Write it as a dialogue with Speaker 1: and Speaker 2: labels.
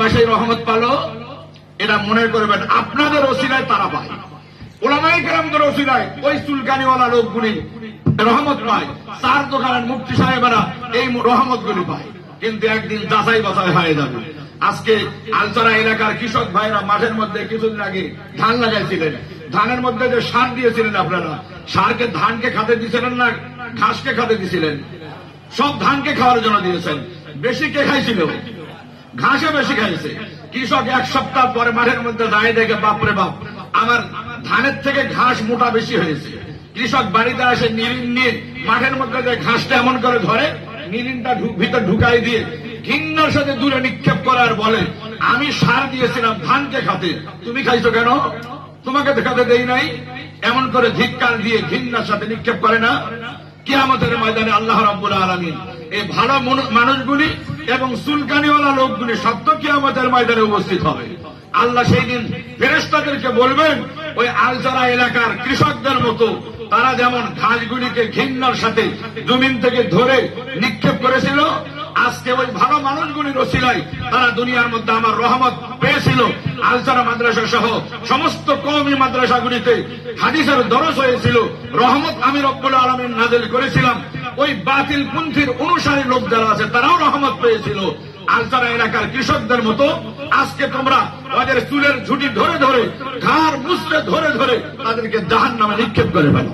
Speaker 1: বাসায় রহমত পালো এটা মনে করবেন আপনাদের ওসিলায় তারা পায়। ওলামাই কেরামদের ওসিলায় ওই চুলকানিওয়ালা লোকগুলি রহমত পায়। চার দোকানের মুক্তি সাহেবেরা এই রহমত গুলি পায়। কিন্তু একদিন যাচাই বাছাই হয়ে যাবে। আজকে আলচরা এলাকার কৃষক ভাইরা মাঠের মধ্যে কিছুদিন আগে ধান লাগাইছিলেন। ধানের মধ্যে যে সার দিয়েছিলেন আপনারা, সারকে ধানকে খাতে দিয়েছিলেন না, ঘাসকে খাতে দিয়েছিলেন সব ধানকে খাওয়ার জন্য দিয়েছেন। বেশি কে খাইছিল? ঘাসে বেশি খাইছে কৃষক এক সপ্তাহ পরে মাঠের মধ্যে দাঁড়িয়ে দেখে বাপরে বাপ, আমার ধানের থেকে ঘাস মোটা বেশি হয়েছে। কৃষক বাড়িতে আসে নিরিন নিয়ে মাঠের মধ্যে যে ঘাসটা এমন করে ধরে নিরিনটা ভিতর ঢুকাই দিয়ে ঘিন্নার সাথে দূরে নিক্ষেপ করার বলে, আমি সার দিয়েছিলাম, ধানকে খাতে। তুমি খাইছো কেন? তোমাকে দেখাতে দেই নাই। এমন করে ধিক্কার দিয়ে ঘিন্নার সাথে নিক্ষেপ করে না। কিয়ামতের ময়দানে আল্লাহ রাব্বুল আলামিন এই ভালো মানুষগুলি এবং সুলকানিওয়ালা লোকগুলি সত্য কিয়ামতের ময়দানে উপস্থিত হবে। আল্লাহ সেই দিন ফেরেস্তাদেরকে বলবেন, ওই আলজারা এলাকার কৃষকদের মতো তারা যেমন ঘাসগুলিকে ঘিন্নার সাথে জমিন থেকে ধরে নিক্ষেপ করেছিল, আজকে ওই ভালো মানুষগুলির ওসিলাই তারা দুনিয়ার মধ্যে আমার রহমত পেয়েছিল আলসারা মাদ্রাসা সহ সমস্ত কওমি মাদ্রাসাগুলিতে হাদিসের দরস হয়েছিল। রহমত আমি রব্বুল আলমের নাজেল করেছিলাম। ওই বাতিল পন্থীর অনুসারী লোক যারা আছে, তারাও রহমত পেয়েছিল। আলসারা এলাকার কৃষকদের মতো আজকে তোমরা তাদের চুলের ঝুটি ধরে ধরে, ঘাড় মুসলে ধরে ধরে তাদেরকে জাহান নামে নিক্ষেপ করে ফেলো।